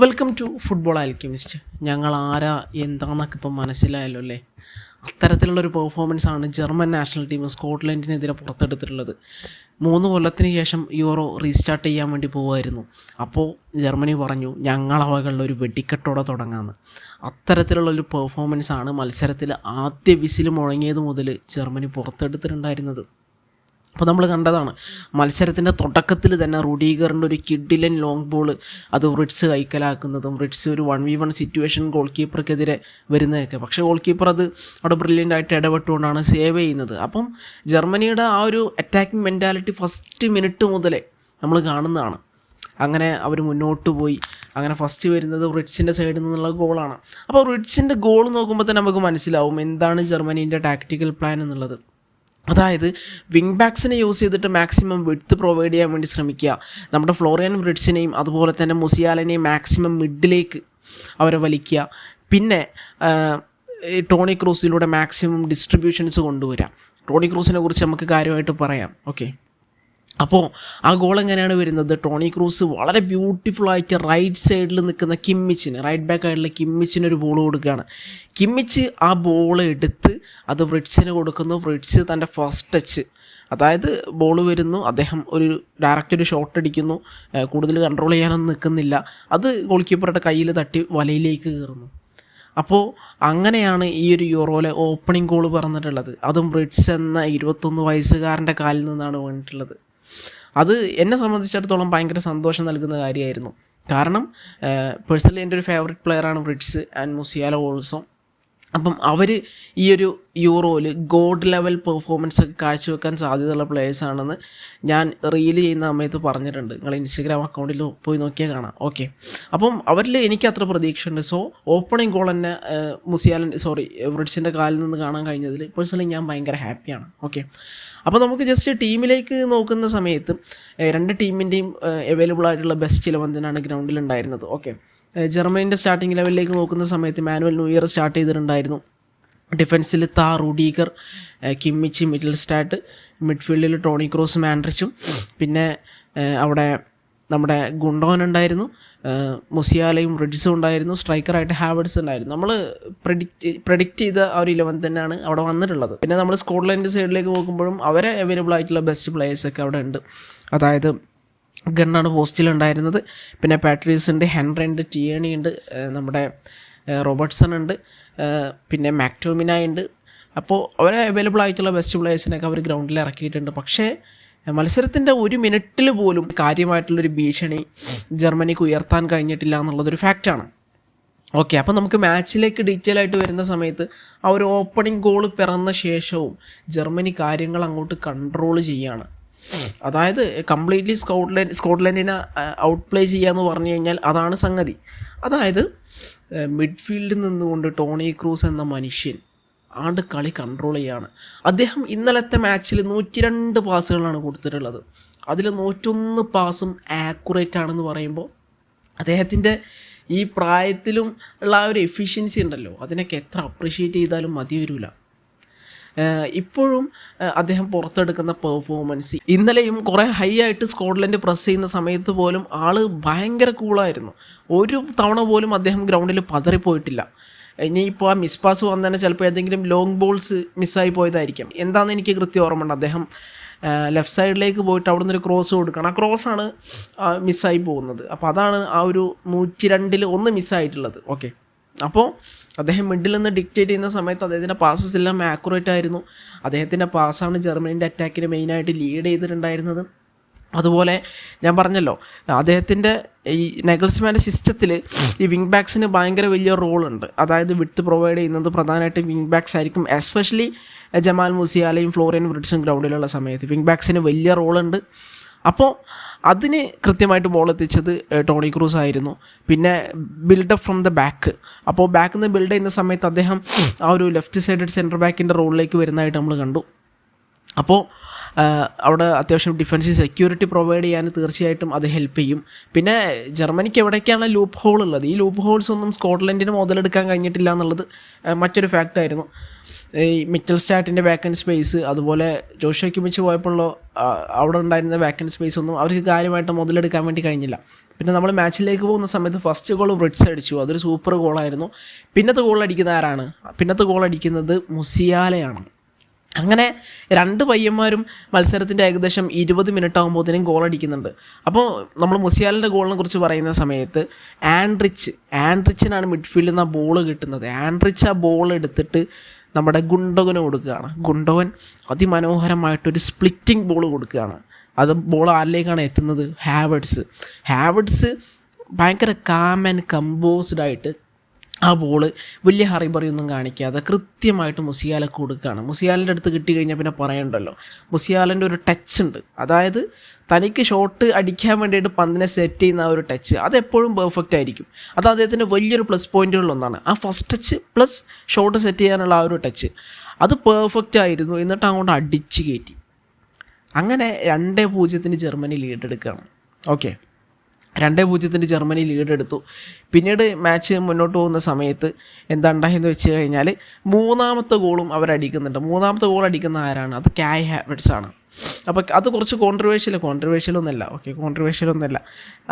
Welcome to football alchemist ഞങ്ങൾ ആരാ എന്താണെന്നൊക്കെ ഇപ്പം മനസ്സിലായല്ലോ അല്ലേ? അത്തരത്തിലുള്ളൊരു പെർഫോമൻസ് ആണ് ജർമ്മൻ നാഷണൽ ടീം സ്കോട്ട്ലൻഡിനെതിരെ പുറത്തെടുത്തിട്ടുള്ളത്. മൂന്ന് കൊല്ലത്തിന് ശേഷം യൂറോ റീസ്റ്റാർട്ട് ചെയ്യാൻ വേണ്ടി പോകുമായിരുന്നു അപ്പോൾ ജർമ്മനി പറഞ്ഞു ഞങ്ങളവകളിൽ ഒരു വെടിക്കെട്ടോടെ തുടങ്ങാമെന്ന് അത്തരത്തിലുള്ളൊരു പെർഫോമൻസ് ആണ് മത്സരത്തിൽ ആദ്യ വിസിൽ മുഴങ്ങിയത് മുതൽ ജർമ്മനി പുറത്തെടുത്തിട്ടുണ്ടായിരുന്നത്. അപ്പോൾ നമ്മൾ കണ്ടതാണ് മത്സരത്തിന്റെ തുടക്കത്തിൽ തന്നെ റുഡീഗറിന്റെ ഒരു കിഡിലൻ ലോങ് ബോൾ അത് റിഡ്സ് കൈക്കലാക്കുന്നതും റിഡ്സ് ഒരു one v one situation goal കീപ്പർക്കെതിരെ വരുന്നതൊക്കെ. പക്ഷേ ഗോൾ കീപ്പർ അത് അവിടെ ബ്രില്യന്റ് ആയിട്ട് ഇടപെട്ടുകൊണ്ടാണ് സേവ് ചെയ്യുന്നത്. അപ്പം ജർമ്മനിയുടെ ആ ഒരു അറ്റാക്കിംഗ് മെന്റാലിറ്റി ഫസ്റ്റ് മിനിറ്റ് മുതലേ നമ്മൾ കാണുന്നതാണ്. അങ്ങനെ അവർ മുന്നോട്ട് പോയി. അങ്ങനെ ഫസ്റ്റ് വരുന്നത് റിഡ്സിന്റെ സൈഡിൽ നിന്നുള്ള ഗോളാണ് അപ്പോൾ റിഡ്സിന്റെ ഗോൾ നോക്കുമ്പോൾ തന്നെ നമുക്ക് മനസ്സിലാവും എന്താണ് ജർമ്മനീന്റെ ടാക്ടിക്കൽ പ്ലാൻ എന്നുള്ളത്. അതായത് വിങ് ബാക്സിനെ യൂസ് ചെയ്തിട്ട് മാക്സിമം വിഡ്ത്ത് പ്രൊവൈഡ് ചെയ്യാൻ വേണ്ടി ശ്രമിക്കുക. നമ്മുടെ ഫ്ലോറിയൻ ബ്രിഡ്സിനെയും അതുപോലെ തന്നെ മുസിയാലിനെയും മാക്സിമം മിഡിലേക്ക് അവരെ വലിക്കുക. പിന്നെ ടോണി ക്രൂസിലൂടെ മാക്സിമം ഡിസ്ട്രിബ്യൂഷൻസ് കൊണ്ടുവരാം. ടോണി ക്രൂസിനെ കുറിച്ച് നമുക്ക് കാര്യമായിട്ട് പറയാം. ഓക്കെ അപ്പോൾ ആ ഗോൾ എങ്ങനെയാണ് വരുന്നത്? ടോണി ക്രൂസ് വളരെ ബ്യൂട്ടിഫുൾ ആയിട്ട് റൈറ്റ് സൈഡിൽ നിൽക്കുന്ന കിമ്മിച്ചിന് റൈറ്റ് ബാക്ക് ആയിട്ടുള്ള കിമ്മിച്ചിന് ഒരു ബോൾ കൊടുക്കുകയാണ്. കിമ്മിച്ച് ആ ബോൾ എടുത്ത് അത് ഫ്രിഡ്സിന് കൊടുക്കുന്നു. ഫ്രിഡ്സ് തന്റെ ഫസ്റ്റ് ടച്ച് അതായത് ബോൾ വരുന്നു. അദ്ദേഹം ഒരു ഡയറക്റ്റ് ഒരു ഷോട്ട് അടിക്കുന്നു. കൂടുതൽ കൺട്രോൾ ചെയ്യാനൊന്നും നിൽക്കുന്നില്ല. അത് ഗോൾ കീപ്പറുടെ കയ്യിൽ തട്ടി വലയിലേക്ക് കയറുന്നു. അപ്പോൾ അങ്ങനെയാണ് ഈ ഒരു യൂറോയിലെ ഓപ്പണിംഗ് ഗോൾ പറഞ്ഞിട്ടുള്ളത്. അതും ബ്രിഡ്സ് എന്ന ഇരുപത്തൊന്ന് വയസ്സുകാരന്റെ കാലിൽ നിന്നാണ് വീണിട്ടുള്ളത് അത് എന്നെ സംബന്ധിച്ചിടത്തോളം ഭയങ്കര സന്തോഷം നൽകുന്ന കാര്യമായിരുന്നു. കാരണം പേഴ്സണലി എന്റെ ഒരു ഫേവററ്റ് പ്ലെയറാണ് ബ്രിഡ്സ് ആൻഡ് മുസിയാലോ ഓൾസോ അപ്പം അവർ ഈ ഒരു യൂറോയിൽ ഗോഡ് ലെവൽ പെർഫോമൻസ് ഒക്കെ കാഴ്ചവെക്കാൻ സാധ്യതയുള്ള പ്ലേയേഴ്സ് ആണെന്ന് ഞാൻ റീൽ ചെയ്യുന്ന സമയത്ത് പറഞ്ഞിട്ടുണ്ട്. നിങ്ങൾ ഇൻസ്റ്റഗ്രാം അക്കൗണ്ടിൽ പോയി നോക്കിയാൽ കാണാം. ഓക്കെ. അപ്പം അവരിൽ എനിക്ക് അത്ര പ്രതീക്ഷയുണ്ട്. സോ ഓപ്പണിംഗ് ഗോൾ തന്നെ മുസിയാലൻ സോറി ബ്രിഡ്സിന്റെ കാലിൽ നിന്ന് കാണാൻ കഴിഞ്ഞതിൽ പേഴ്സണലി ഞാൻ ഭയങ്കര ഹാപ്പിയാണ്. ഓക്കെ. അപ്പോൾ നമുക്ക് ജസ്റ്റ് ടീമിലേക്ക് നോക്കുന്ന സമയത്ത് രണ്ട് ടീമിന്റെയും അവൈലബിൾ ആയിട്ടുള്ള ബെസ്റ്റ് ഇലവൻ തന്നെയാണ് ഗ്രൗണ്ടിൽ ഉണ്ടായിരുന്നത്. ഓക്കെ. ജർമ്മനിന്റെ സ്റ്റാർട്ടിംഗ് ലെവലിലേക്ക് നോക്കുന്ന സമയത്ത് മാനുവൽ ന്യൂ ഇയർ സ്റ്റാർട്ട് ചെയ്തിട്ടുണ്ടായിരുന്നു. ഡിഫൻസിൽ താ റുഡീഗർ കിമ്മിച്ചി മിഡിൽ സ്റ്റാർട്ട് മിഡ്ഫീൽഡിൽ ടോണി ക്രോസ് മാൻഡ്രിച്ചും പിന്നെ അവിടെ നമ്മുടെ ഗുണ്ടോൻ ഉണ്ടായിരുന്നു മുസിയാലയും റിഡ്സും ഉണ്ടായിരുന്നു സ്ട്രൈക്കറായിട്ട് ഹാവർഡ്സ് ഉണ്ടായിരുന്നു. നമ്മൾ പ്രഡിക്റ്റ് പ്രഡിക്റ്റ് ചെയ്ത ആ ഒരു ഇലവൻ തന്നെയാണ് അവിടെ വന്നിട്ടുള്ളത്. പിന്നെ നമ്മൾ സ്കോട്ട്ലൻഡ് സൈഡിലേക്ക് നോക്കുമ്പോഴും അവരെ അവൈലബിൾ ആയിട്ടുള്ള ബെസ്റ്റ് പ്ലേയേഴ്സൊക്കെ അവിടെ ഉണ്ട്. അതായത് ഗണ്ണാണ് പോസ്റ്റിലുണ്ടായിരുന്നത്. പിന്നെ പാട്രീസ് ഉണ്ട് ഹെൻറി ഉണ്ട് ടിയേണി ഉണ്ട് നമ്മുടെ റോബർട്ട്സൺ ഉണ്ട് പിന്നെ മാക്ടോമിന ഉണ്ട് അപ്പോൾ അവരെ അവൈലബിൾ ആയിട്ടുള്ള ബെസ്റ്റ് പ്ലേയേഴ്സിനൊക്കെ അവർ ഗ്രൗണ്ടിൽ ഇറക്കിയിട്ടുണ്ട്. പക്ഷേ മത്സരത്തിന്റെ ഒരു മിനിറ്റിൽ പോലും കാര്യമായിട്ടുള്ളൊരു ഭീഷണി ജർമ്മനിക്ക് ഉയർത്താൻ കഴിഞ്ഞിട്ടില്ല എന്നുള്ളതൊരു ഫാക്റ്റാണ് ഓക്കെ അപ്പോൾ നമുക്ക് മാച്ചിലേക്ക് ഡീറ്റെയിൽ ആയിട്ട് വരുന്ന സമയത്ത് ആ ഒരു ഓപ്പണിംഗ് ഗോൾ പിറന്ന ശേഷവും ജർമ്മനി കാര്യങ്ങൾ അങ്ങോട്ട് കൺട്രോൾ ചെയ്യാണ് അതായത് കംപ്ലീറ്റ്ലി സ്കോട്ട്ലൻഡ് സ്കോട്ട്ലൻഡിനെ ഔട്ട് പ്ലേ ചെയ്യുക പറഞ്ഞു കഴിഞ്ഞാൽ അതാണ് സംഗതി. അതായത് മിഡ്ഫീൽഡിൽ നിന്നുകൊണ്ട് ടോണി ക്രൂസ് എന്ന മനുഷ്യൻ ആണ്ട് കളി കൺട്രോൾ ചെയ്യാണ്. അദ്ദേഹം ഇന്നലത്തെ മാച്ചിൽ നൂറ്റി രണ്ട് പാസുകളാണ് കൊടുത്തിട്ടുള്ളത്. അതിൽ നൂറ്റൊന്ന് പാസും ആക്യുറേറ്റ് ആണെന്ന് പറയുമ്പോൾ അദ്ദേഹത്തിന്റെ ഈ പ്രായത്തിലും ഉള്ള ആ ഒരു എഫിഷ്യൻസി ഉണ്ടല്ലോ. അതിനൊക്കെ എത്ര അപ്രിഷ്യേറ്റ് ചെയ്താലും മതി വരില്ല ഇപ്പോഴും അദ്ദേഹം പുറത്തെടുക്കുന്ന പെർഫോമൻസ് ഇന്നലെയും കുറേ ഹൈ ആയിട്ട് സ്കോട്ട്ലൻഡ് പ്രസ് ചെയ്യുന്ന സമയത്ത് പോലും ആൾ ഭയങ്കര കൂളായിരുന്നു ഒരു തവണ പോലും അദ്ദേഹം ഗ്രൗണ്ടിൽ പതറിപ്പോയിട്ടില്ല. ഇനിയിപ്പോൾ ആ മിസ് പാസ് വന്നതിന് ചിലപ്പോൾ ഏതെങ്കിലും ലോങ് ബോൾസ് മിസ്സായി പോയതായിരിക്കും. എന്താണെന്ന് എനിക്ക് കൃത്യം ഓർമ്മയുണ്ട്. അദ്ദേഹം ലെഫ്റ്റ് സൈഡിലേക്ക് പോയിട്ട് അവിടെ നിന്നൊരു ക്രോസ് കൊടുക്കണം. ആ ക്രോസാണ് മിസ്സായി പോകുന്നത്. അപ്പോൾ അതാണ് ആ ഒരു നൂറ്റി രണ്ടിൽ ഒന്ന് മിസ്സായിട്ടുള്ളത് ഓക്കെ അപ്പോൾ അദ്ദേഹം മിഡിൽ നിന്ന് ഡിക്റ്റേറ്റ് ചെയ്യുന്ന സമയത്ത് അദ്ദേഹത്തിന്റെ പാസസ് എല്ലാം ആക്യുറേറ്റ് ആയിരുന്നു. അദ്ദേഹത്തിന്റെ പാസ്സാണ് ജർമ്മനിന്റെ അറ്റാക്കിന് മെയിനായിട്ട് ലീഡ് ചെയ്തിട്ടുണ്ടായിരുന്നത്. അതുപോലെ ഞാൻ പറഞ്ഞല്ലോ അദ്ദേഹത്തിന്റെ ഈ നെഗൽസ്മാന്റെ സിസ്റ്റത്തിൽ ഈ വിങ് ബാക്സിന് ഭയങ്കര വലിയ റോളുണ്ട് അതായത് വിട്ട് പ്രൊവൈഡ് ചെയ്യുന്നത് പ്രധാനമായിട്ടും വിങ് ബാക്സ് ആയിരിക്കും. എസ്പെഷ്യലി ജമാൽ മുസിയാലയും ഫ്ലോറിയൻ ബ്രിഡ്സും ഗ്രൗണ്ടിലുള്ള സമയത്ത് വിങ് ബാക്സിന് വലിയ റോളുണ്ട് അപ്പോൾ അതിന് കൃത്യമായിട്ട് ബോൾ എത്തിച്ചത് ടോണി ക്രൂസ് ആയിരുന്നു. പിന്നെ ബിൽഡപ്പ് ഫ്രം ദ ബാക്ക് അപ്പോൾ ബാക്കിൽ നിന്ന് ബിൽഡ് ചെയ്യുന്ന സമയത്ത് അദ്ദേഹം ആ ഒരു ലെഫ്റ്റ് സൈഡഡ് സെന്റർ ബാക്കിന്റെ റോളിലേക്ക് വരുന്നതായിട്ട് നമ്മൾ കണ്ടു. അപ്പോൾ അവിടെ അത്യാവശ്യം ഡിഫൻസ് സെക്യൂരിറ്റി പ്രൊവൈഡ് ചെയ്യാൻ തീർച്ചയായിട്ടും അത് ഹെൽപ്പ് ചെയ്യും. പിന്നെ ജർമ്മനിക്ക് എവിടേക്കാണ് ലൂപ്പ് ഹോൾ ഉള്ളത്? ഈ ലൂപ്പ് ഹോൾസ് ഒന്നും സ്കോട്ട്ലൻഡിന് മുതലെടുക്കാൻ കഴിഞ്ഞിട്ടില്ല എന്നുള്ളത് മറ്റൊരു ഫാക്റ്റായിരുന്നു ഈ മിറ്റൽ സ്റ്റാറ്റിന്റെ വാക്കൻ സ്പേസ് അതുപോലെ ജോഷോയ്ക്ക് വെച്ച് പോയപ്പോഴുള്ള അവിടെ ഉണ്ടായിരുന്ന വാക്കൻ സ്പേസ് ഒന്നും അവർക്ക് കാര്യമായിട്ട് മുതലെടുക്കാൻ വേണ്ടി കഴിഞ്ഞില്ല. പിന്നെ നമ്മൾ മാച്ചിലേക്ക് പോകുന്ന സമയത്ത് ഫസ്റ്റ് ഗോൾ ബ്രിഡ്സ് അടിച്ചു. അതൊരു സൂപ്പർ ഗോളായിരുന്നു പിന്നത്തെ ഗോൾ അടിക്കുന്ന ആരാണ്? പിന്നത്തെ ഗോൾ അടിക്കുന്നത് മുസിയാലയാണ് അങ്ങനെ രണ്ട് പയ്യന്മാരും മത്സരത്തിന്റെ ഏകദേശം ഇരുപത് മിനിറ്റ് ആകുമ്പോഴത്തേനും ഗോൾ അടിക്കുന്നുണ്ട്. അപ്പോൾ നമ്മൾ മുസിയാലിന്റെ ഗോളിനെ കുറിച്ച് പറയുന്ന സമയത്ത് ആൻഡ്രിച്ച് ആൻഡ്രിച്ചിനാണ് മിഡ്ഫീൽഡിൽ നിന്ന് ആ ബോൾ കിട്ടുന്നത്. ആൻഡ്രിച്ച് ആ ബോൾ എടുത്തിട്ട് നമ്മുടെ ഗുണ്ടോകന് കൊടുക്കുകയാണ്. ഗുണ്ടോവൻ അതിമനോഹരമായിട്ടൊരു സ്പ്ലിറ്റിംഗ് ബോൾ കൊടുക്കുകയാണ്. അത് ബോൾ ആരിലേക്കാണ് എത്തുന്നത്? ഹാവഡ്സ് ഹാവഡ്സ് ഭയങ്കര കാം ആൻഡ് കമ്പോസ്ഡ് ആയിട്ട് ആ ബോൾ വലിയ ഹറിബറിയൊന്നും കാണിക്കാതെ കൃത്യമായിട്ട് മുസിയാലക്ക് കൊടുക്കുകയാണ്. മുസിയാലിന്റെ അടുത്ത് കിട്ടി കഴിഞ്ഞാൽ പിന്നെ പറയണ്ടല്ലോ. മുസിയാലിന്റെ ഒരു ടച്ച് ഉണ്ട്. അതായത് തനിക്ക് ഷോട്ട് അടിക്കാൻ വേണ്ടിയിട്ട് പന്തിനെ സെറ്റ് ചെയ്യുന്ന ആ ഒരു ടച്ച് അതെപ്പോഴും പെർഫെക്റ്റ് ആയിരിക്കും. അത് അദ്ദേഹത്തിന്റെ വലിയൊരു പ്ലസ് പോയിന്റുകളിലൊന്നാണ് ആ first touch plus shot set ചെയ്യാനുള്ള ആ ഒരു ടച്ച് അത് പെർഫെക്റ്റ് ആയിരുന്നു. എന്നിട്ട് അങ്ങോട്ട് അടിച്ച് കയറ്റി. അങ്ങനെ രണ്ടേ പൂജ്യത്തിന് ജർമ്മനി ലീഡ് എടുക്കുകയാണ്. ഓക്കെ രണ്ടേ പൂജ്യത്തിന്റെ ജർമ്മനി ലീഡ് എടുത്തു. പിന്നീട് മാച്ച് മുന്നോട്ട് പോകുന്ന സമയത്ത് എന്താണ്ടായെന്ന് വെച്ച് കഴിഞ്ഞാൽ മൂന്നാമത്തെ ഗോളും അവരടിക്കുന്നുണ്ട്. മൂന്നാമത്തെ ഗോൾ അടിക്കുന്ന ആരാണ്? അത് കായ് ഹാബിറ്റ്സ് ആണ്. അപ്പോൾ അത് കുറച്ച് കോൺട്രവേഴ്ഷ്യൽ കോൺട്രവേഴ്ഷ്യൽ ഒന്നല്ല ഓക്കെ കോൺട്രവേഴ്ഷ്യൽ ഒന്നല്ല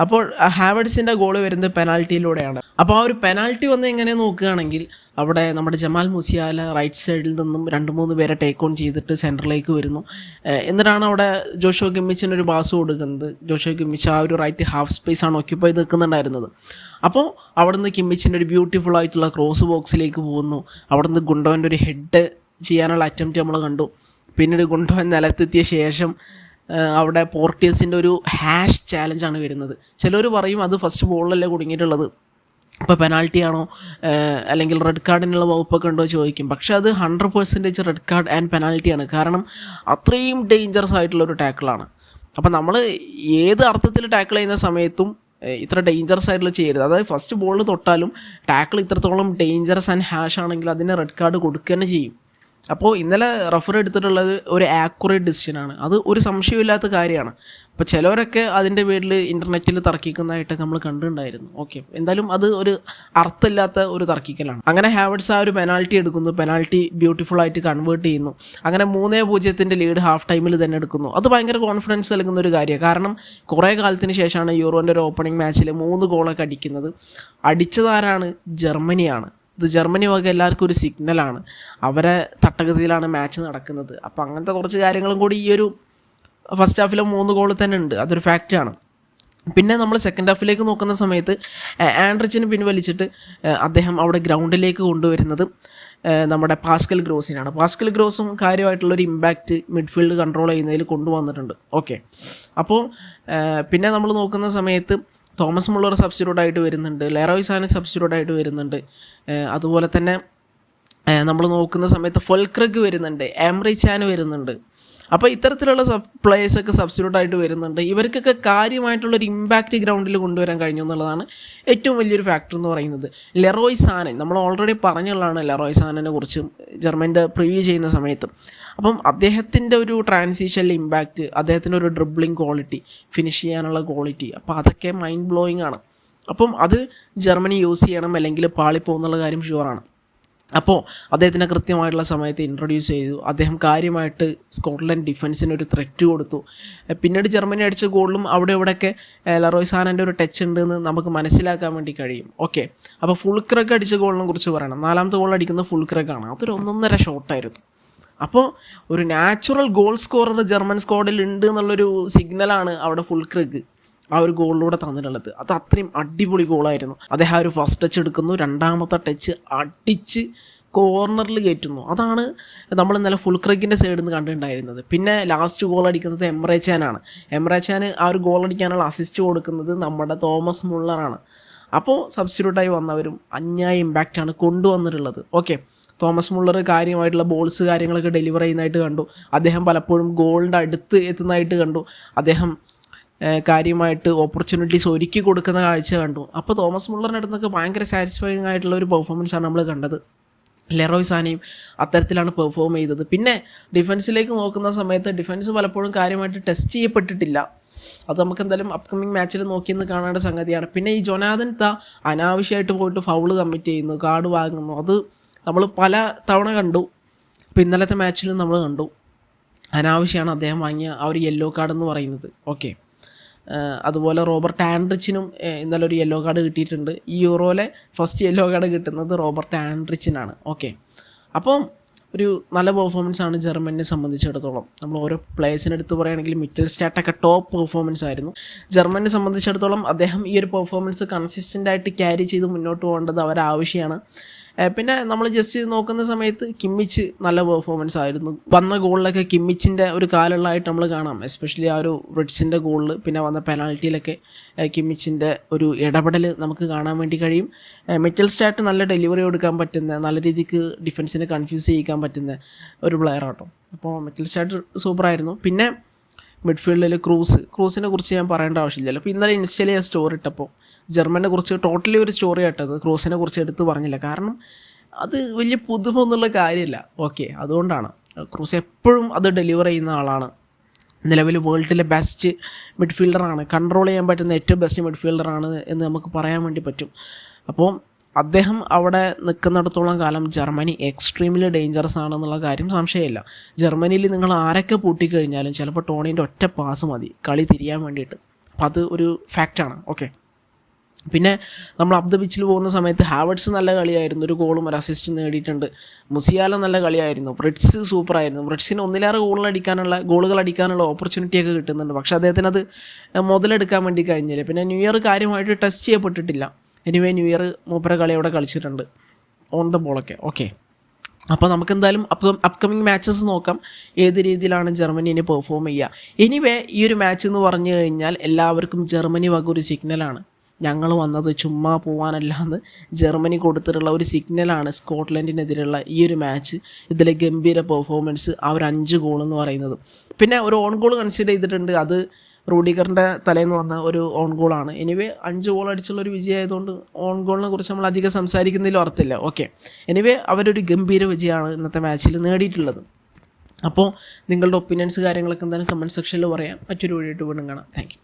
അപ്പോൾ ഹാവഡ്സിന്റെ ഗോൾ വരുന്നത് പെനാൽറ്റിയിലൂടെയാണ്. അപ്പോൾ ആ ഒരു പെനാൽറ്റി വന്ന് എങ്ങനെ നോക്കുകയാണെങ്കിൽ അവിടെ നമ്മുടെ ജമാൽ മുസിയാല റൈറ്റ് സൈഡിൽ നിന്നും രണ്ട് മൂന്ന് പേരെ ടേക്ക് ഓൺ ചെയ്തിട്ട് സെന്ററിലേക്ക് വരുന്നു. എന്നിട്ടാണ് അവിടെ ജോഷോ ഗിമ്മിച്ചിന് ഒരു പാസ് കൊടുക്കുന്നത്. ജോഷോ ഗിമ്മിച്ച് ആ ഒരു റൈറ്റ് ഹാഫ് സ്പേസ് ആണ് ഒക്യുപ്പൈ നിൽക്കുന്നുണ്ടായിരുന്നത്. അപ്പോൾ അവിടുന്ന് കിമ്മിച്ചിന്റെ ഒരു ബ്യൂട്ടിഫുൾ ആയിട്ടുള്ള ക്രോസ് ബോക്സിലേക്ക് പോകുന്നു. അവിടുന്ന് ഗുണ്ടോന്റെ ഒരു ഹെഡ് ചെയ്യാനുള്ള അറ്റംപ്റ്റ് നമ്മൾ കണ്ടു. പിന്നീട് ഗുണ്ടോൻ നിലത്തെത്തിയ ശേഷം അവിടെ പോർട്ടിയസിന്റെ ഒരു ഹാഷ് ചാലഞ്ചാണ് വരുന്നത്. ചിലർ പറയും അത് ഫസ്റ്റ് ബോളിലല്ലേ കുടുങ്ങിയിട്ടുള്ളത്. ഇപ്പോൾ പെനാൽറ്റി ആണോ അല്ലെങ്കിൽ റെഡ് കാർഡിനുള്ള വകുപ്പൊക്കെ ഉണ്ടോ ചോദിക്കും. പക്ഷെ അത് hundred percentage red card and പെനാൽറ്റിയാണ് കാരണം അത്രയും ഡേഞ്ചറസ് ആയിട്ടുള്ള ഒരു ടാക്കിളാണ് അപ്പോൾ നമ്മൾ ഏത് അർത്ഥത്തിൽ ടാക്കിൾ ചെയ്യുന്ന സമയത്തും ഇത്ര ഡേഞ്ചറസ് ആയിട്ടുള്ള ചെയ്യരുത്. അതായത് ഫസ്റ്റ് ബോളിൽ തൊട്ടാലും ടാക്കിൾ ഇത്രത്തോളം ഡേഞ്ചറസ് ആൻഡ് ഹാഷ് ആണെങ്കിൽ അതിന് റെഡ് കാർഡ് കൊടുക്കുക തന്നെ ചെയ്യും. അപ്പോൾ ഇന്നലെ റഫർ എടുത്തിട്ടുള്ളത് ഒരു ആക്യുറേറ്റ് ഡിസിഷനാണ് അത് ഒരു സംശയമില്ലാത്ത കാര്യമാണ്. അപ്പോൾ ചിലവരൊക്കെ അതിന്റെ പേരിൽ ഇന്റർനെറ്റിൽ തർക്കിക്കുന്നതായിട്ടൊക്കെ നമ്മൾ കണ്ടിട്ടുണ്ടായിരുന്നു. ഓക്കെ എന്തായാലും അത് ഒരു അർത്ഥമില്ലാത്ത ഒരു തർക്കിക്കലാണ്. അങ്ങനെ ഹാവഡ്സ് ആ ഒരു പെനാൽറ്റി എടുക്കുന്നു. പെനാൽറ്റി ബ്യൂട്ടിഫുൾ ആയിട്ട് കൺവേർട്ട് ചെയ്യുന്നു. അങ്ങനെ മൂന്നേ പൂജ്യത്തിന്റെ ലീഡ് ഹാഫ് ടൈമിൽ തന്നെ എടുക്കുന്നു. അത് ഭയങ്കര കോൺഫിഡൻസ് നൽകുന്ന ഒരു കാര്യമാണ്. കാരണം കുറേ കാലത്തിന് ശേഷമാണ് യൂറോന്റെ ഒരു ഓപ്പണിംഗ് മാച്ചിൽ മൂന്ന് ഗോളൊക്കെ അടിക്കുന്നത്. അടിച്ചതാരാണ് ജർമ്മനിയാണ്. ഇത് ജർമ്മനി വക എല്ലാവർക്കും ഒരു സിഗ്നലാണ് അവരെ തട്ടഗതിയിലാണ് മാച്ച് നടക്കുന്നത്. അപ്പോൾ അങ്ങനത്തെ കുറച്ച് കാര്യങ്ങളും കൂടി ഈ ഒരു ഫസ്റ്റ് ഹാഫിലെ മൂന്ന് ഗോൾ തന്നെ ഉണ്ട്. അതൊരു ഫാക്റ്റാണ് പിന്നെ നമ്മൾ സെക്കൻഡ് ഹാഫിലേക്ക് നോക്കുന്ന സമയത്ത് ആൻഡ്രിച്ചിന് പിൻവലിച്ചിട്ട് അദ്ദേഹം അവിടെ ഗ്രൗണ്ടിലേക്ക് കൊണ്ടുവരുന്നത്. നമ്മുടെ പാസ്കൽ ഗ്രോസിനാണ്. പാസ്കൽ ഗ്രോസും കാര്യമായിട്ടുള്ളൊരു ഇമ്പാക്റ്റ് മിഡ്ഫീൽഡ് കൺട്രോൾ ചെയ്യുന്നതിൽ കൊണ്ടുവന്നിട്ടുണ്ട്. ഓക്കെ അപ്പോൾ പിന്നെ നമ്മൾ നോക്കുന്ന സമയത്ത് തോമസ് മുള്ളർ സബ്സ്റ്റിറ്റ്യൂട്ട് ആയിട്ട് വരുന്നുണ്ട്. ലെറോയ് സാന സബ്സ്റ്റിറ്റ്യൂട്ട് ആയിട്ട് വരുന്നുണ്ട്. അതുപോലെ തന്നെ നമ്മൾ നോക്കുന്ന സമയത്ത് ഫൊൽക്രഗ് വരുന്നുണ്ട്. ആംറി ചാൻ വരുന്നുണ്ട്. അപ്പോൾ ഇത്തരത്തിലുള്ള സബ് പ്ലേയേഴ്സൊക്കെ സബ്സ്റ്റിറ്റ്യൂട്ട് ആയിട്ട് വരുന്നുണ്ട്. ഇവർക്കൊക്കെ കാര്യമായിട്ടുള്ളൊരു ഇമ്പാക്റ്റ് ഗ്രൗണ്ടിൽ കൊണ്ടുവരാൻ കഴിഞ്ഞു എന്നുള്ളതാണ് ഏറ്റവും വലിയൊരു ഫാക്ടർ എന്ന് പറയുന്നത്. ലെറോയ് സാനൻ നമ്മൾ ഓൾറെഡി പറഞ്ഞുള്ളതാണ് ലെറോയ് സാനനെ കുറിച്ച് ജർമ്മന്റെ പ്രിവ്യൂ ചെയ്യുന്ന സമയത്ത്. അപ്പം അദ്ദേഹത്തിന്റെ ഒരു ട്രാൻസിഷനിലെ ഇമ്പാക്റ്റ് അദ്ദേഹത്തിന്റെ ഒരു ഡ്രിബ്ലിംഗ് ക്വാളിറ്റി ഫിനിഷ് ചെയ്യാനുള്ള ക്വാളിറ്റി അപ്പോൾ അതൊക്കെ മൈൻഡ് ബ്ലോയിങ് ആണ്. അപ്പം അത് ജർമ്മനി യൂസ് ചെയ്യണം അല്ലെങ്കിൽ പാളിപ്പോകുന്നുള്ള കാര്യം ഷുവറാണ് അപ്പോൾ അദ്ദേഹത്തിനെ കൃത്യമായിട്ടുള്ള സമയത്ത് ഇൻട്രൊഡ്യൂസ് ചെയ്തു. അദ്ദേഹം കാര്യമായിട്ട് സ്കോട്ട്ലൻഡ് ഡിഫൻസിന് ഒരു ത്രെറ്റ് കൊടുത്തു. പിന്നീട് ജർമ്മനി അടിച്ച ഗോളിലും അവിടെ ഇവിടെയൊക്കെ ലറോയ് സാനന്റെ ഒരു ടച്ച് ഉണ്ടെന്ന് നമുക്ക് മനസ്സിലാക്കാൻ വേണ്ടി കഴിയും. ഓക്കെ അപ്പോൾ ഫുൾ ക്രക്ക് അടിച്ച ഗോളിനെ കുറിച്ച് പറയണം. നാലാമത്തെ ഗോൾ അടിക്കുന്നത് ഫുൾ ക്രക്കാണ് അതൊരു ഒന്നൊന്നര ഷോട്ടായിരുന്നു അപ്പോൾ ഒരു നാച്ചുറൽ ഗോൾ സ്കോറർ ജർമ്മൻ സ്ക്വാഡിൽ ഉണ്ട് എന്നുള്ളൊരു സിഗ്നലാണ് അവിടെ ഫുൾ ക്രക്ക് ആ ഒരു ഗോളിലൂടെ തന്നിട്ടുള്ളത്. അത് അത്രയും അടിപൊളി ഗോളായിരുന്നു. അദ്ദേഹം ആ ഒരു ഫസ്റ്റ് ടച്ച് എടുക്കുന്നു. രണ്ടാമത്തെ ടച്ച് അടിച്ച് കോർണറിൽ കയറ്റുന്നു. അതാണ് നമ്മൾ ഇന്നലെ ഫുൾ ക്രിക്കിന്റെ സൈഡിൽ നിന്ന് കണ്ടിട്ടുണ്ടായിരുന്നത്. പിന്നെ ലാസ്റ്റ് ഗോൾ അടിക്കുന്നത് എംറേച്ചാനാണ് എംറേച്ചാൻ ആ ഒരു ഗോൾ അടിക്കാനുള്ള അസിസ്റ്റ് കൊടുക്കുന്നത് നമ്മുടെ തോമസ് മുള്ളറാണ് അപ്പോൾ സബ്സ്റ്റിറ്റ്യൂട്ടായി വന്നവരും അന്യായ ഇമ്പാക്റ്റാണ് കൊണ്ടുവന്നിട്ടുള്ളത്. ഓക്കെ തോമസ് മുള്ളർ കാര്യമായിട്ടുള്ള ബോൾസ് കാര്യങ്ങളൊക്കെ ഡെലിവർ ചെയ്യുന്നതായിട്ട് കണ്ടു. അദ്ദേഹം പലപ്പോഴും ഗോളിന്റെ അടുത്ത് എത്തുന്നതായിട്ട് കണ്ടു. അദ്ദേഹം കാര്യമായിട്ട് ഓപ്പർച്യൂണിറ്റീസ് ഒരുക്കി കൊടുക്കുന്ന കാഴ്ച കണ്ടു. അപ്പോൾ തോമസ് മുള്ളറിന്റെ അടുത്തൊക്കെ ഭയങ്കര സാറ്റിസ്ഫൈങ് ആയിട്ടുള്ള ഒരു പെർഫോമൻസാണ് നമ്മൾ കണ്ടത്. ലെറോയ് സാനയും അത്തരത്തിലാണ് പെർഫോം ചെയ്തത്. പിന്നെ ഡിഫൻസിലേക്ക് നോക്കുന്ന സമയത്ത് ഡിഫൻസ് പലപ്പോഴും കാര്യമായിട്ട് ടെസ്റ്റ് ചെയ്യപ്പെട്ടിട്ടില്ല. അത് നമുക്ക് എന്തായാലും അപ്കമിങ് മാച്ചിൽ നോക്കിയെന്ന് കാണേണ്ട സംഗതിയാണ്. പിന്നെ ഈ ജൊനാഥൻ ത അനാവശ്യമായിട്ട് പോയിട്ട് ഫൗൾ കമ്മിറ്റ് ചെയ്യുന്നു കാർഡ് വാങ്ങുന്നു. അത് നമ്മൾ പല തവണ കണ്ടു. അപ്പോൾ ഇന്നലത്തെ മാച്ചിലും നമ്മൾ കണ്ടു. അനാവശ്യമാണ് അദ്ദേഹം വാങ്ങിയ ആ ഒരു യെല്ലോ കാർഡ് എന്ന് പറയുന്നത്. ഓക്കെ അതുപോലെ റോബർട്ട് ആൻഡ്രിച്ചിനും ഇന്നലെ ഒരു യെല്ലോ കാർഡ് കിട്ടിയിട്ടുണ്ട്. ഈ യൂറോയിലെ ഫസ്റ്റ് യെല്ലോ കാർഡ് കിട്ടുന്നത് റോബർട്ട് ആൻഡ്രിച്ചിനാണ്. ഓക്കെ. അപ്പം ഒരു നല്ല പെർഫോമൻസ് ആണ് ജർമ്മനിയെ സംബന്ധിച്ചിടത്തോളം. നമ്മൾ ഓരോ പ്ലേയേഴ്സിനെ എടുത്ത് പറയുകയാണെങ്കിൽ മിറ്റൽ സ്റ്റാറ്റൊക്കെ ടോപ്പ് പെർഫോമൻസ് ആയിരുന്നു. ജർമ്മനിയെ സംബന്ധിച്ചിടത്തോളം അദ്ദേഹം ഈ ഒരു പെർഫോമൻസ് കൺസിസ്റ്റന്റ് ആയിട്ട് ക്യാരി ചെയ്ത് മുന്നോട്ട് പോകേണ്ടത് അവരെ ആവശ്യമാണ് ഏഹ് പിന്നെ നമ്മൾ ജസ്റ്റ് നോക്കുന്ന സമയത്ത് കിമ്മിച്ച് നല്ല പെർഫോമൻസ് ആയിരുന്നു. വന്ന ഗോളിലൊക്കെ കിമ്മിച്ചിന്റെ ഒരു കാലുള്ളതായിട്ട് നമ്മൾ കാണാം. എസ്പെഷ്യലി ആ ഒരു റിഡ്സിന്റെ ഗോളിൽ പിന്നെ വന്ന പെനാൽറ്റിയിലൊക്കെ കിമ്മിച്ചിന്റെ ഒരു ഇടപെടൽ നമുക്ക് കാണാൻ വേണ്ടി കഴിയും. മെറ്റൽ സ്റ്റാറ്റ് നല്ല ഡെലിവറി കൊടുക്കാൻ പറ്റുന്ന നല്ല രീതിക്ക് ഡിഫൻസിനെ കൺഫ്യൂസ് ചെയ്യിക്കാൻ പറ്റുന്ന ഒരു പ്ലെയർ ആട്ടോ. അപ്പോൾ മെറ്റൽ സ്റ്റാറ്റ് സൂപ്പറായിരുന്നു പിന്നെ മിഡ്ഫീൽഡിൽ ക്രൂസ്. ക്രൂസിനെ കുറിച്ച് ഞാൻ പറയേണ്ട ആവശ്യമില്ലല്ലോ അപ്പോൾ ഇന്നലെ ഇൻസ്റ്റയിൽ ഞാൻ സ്റ്റോറി ഇട്ടപ്പോൾ ജർമ്മനെ കുറിച്ച് ടോട്ടലി ഒരു സ്റ്റോറി ആട്ടത് ക്രൂസിനെ കുറിച്ച് എടുത്ത് പറഞ്ഞില്ല. കാരണം അത് വലിയ പുതുമ എന്നുള്ള കാര്യമില്ല ഓക്കെ അതുകൊണ്ടാണ്. ക്രൂസ് എപ്പോഴും അത് ഡെലിവർ ചെയ്യുന്ന ആളാണ്. നിലവിൽ വേൾഡിലെ ബെസ്റ്റ് മിഡ്ഫീൽഡറാണ് കൺട്രോൾ ചെയ്യാൻ പറ്റുന്ന ഏറ്റവും ബെസ്റ്റ് മിഡ്ഫീൽഡറാണ് എന്ന് നമുക്ക് പറയാൻ വേണ്ടി പറ്റും. അപ്പോൾ അദ്ദേഹം അവിടെ നിൽക്കുന്നിടത്തോളം കാലം ജർമ്മനി എക്സ്ട്രീംലി ഡേഞ്ചറസ് ആണെന്നുള്ള കാര്യം സംശയമില്ല. ജർമ്മനിയിൽ നിങ്ങൾ ആരൊക്കെ പൂട്ടിക്കഴിഞ്ഞാലും ചിലപ്പോൾ ടോണീന്റെ ഒറ്റ പാസ് മതി. കളി തിരിയാൻ വേണ്ടിയിട്ട്. അപ്പം അത് ഒരു ഫാക്റ്റാണ് ഓക്കെ പിന്നെ നമ്മൾ അബ്ദ പിച്ചിൽ പോകുന്ന സമയത്ത് ഹാവർട്സ് നല്ല കളിയായിരുന്നു. ഒരു ഗോളും ഒരു അസിസ്റ്റും നേടിയിട്ടുണ്ട്. മുസിയാല നല്ല കളിയായിരുന്നു. ബ്രിഡ്സ് സൂപ്പറായിരുന്നു ബ്രിഡ്സിന് ഒന്നിലേറെ ഗോളുകൾ അടിക്കാനുള്ള ഗോളുകൾ അടിക്കാനുള്ള ഓപ്പർച്യൂണിറ്റിയൊക്കെ കിട്ടുന്നുണ്ട്. പക്ഷേ അദ്ദേഹത്തിന് അത് മുതലെടുക്കാൻ വേണ്ടി കഴിഞ്ഞില്ല. പിന്നെ ന്യൂ ഇയർ കാര്യമായിട്ട് ടെസ്റ്റ് ചെയ്യപ്പെട്ടിട്ടില്ല. എനിവേ ന്യൂ ഇയർ മൂപ്പര കളി അവിടെ കളിച്ചിട്ടുണ്ട്. ഓൺ ദ ബോളൊക്കെ ഓക്കെ അപ്പോൾ നമുക്ക് എന്തായാലും അപ്പ് അപ്കമിങ് മാച്ചസ് നോക്കാം. ഏത് രീതിയിലാണ് ജർമ്മനി ഇനി പെർഫോം ചെയ്യുക എനിവേ ഈ ഒരു മാച്ച് എന്ന് പറഞ്ഞു കഴിഞ്ഞാൽ എല്ലാവർക്കും ജർമ്മനി വക ഒരു സിഗ്നലാണ് ഞങ്ങൾ വന്നത് ചുമ്മാ പോകാനല്ല എന്ന് ജർമ്മനി കൊടുത്തിട്ടുള്ള ഒരു സിഗ്നലാണ് സ്കോട്ട്ലൻഡിനെതിരെയുള്ള ഈ ഒരു മാച്ച് ഇതിലെ ഗംഭീര പെർഫോമൻസ് ആ ഒരു അഞ്ച് ഗോൾ എന്ന് പറയുന്നത്. പിന്നെ ഒരു ഓൺ ഗോൾ കൺസിഡർ ചെയ്തിട്ടുണ്ട്. അത് റൂഡിഗറിന്റെ തലേന്ന് വന്ന ഒരു ഓൺ ഗോളാണ് എനിവേ അഞ്ച് ഗോൾ അടിച്ചുള്ള ഒരു വിജയമായതുകൊണ്ട് ഓൺ ഗോളിനെ കുറിച്ച് നമ്മൾ അധികം സംസാരിക്കുന്നതിൽ അർത്ഥമില്ല ഓക്കെ എനിവേ അവരൊരു ഗംഭീര വിജയമാണ് ഇന്നത്തെ മാച്ചിൽ നേടിയിട്ടുള്ളത്. അപ്പോൾ നിങ്ങളുടെ ഒപ്പീനിയൻസ് കാര്യങ്ങളൊക്കെ എന്തായാലും കമന്റ് സെക്ഷനിൽ പറയാം. മറ്റൊരു വീഡിയോ വീണ്ടും കാണാം. താങ്ക്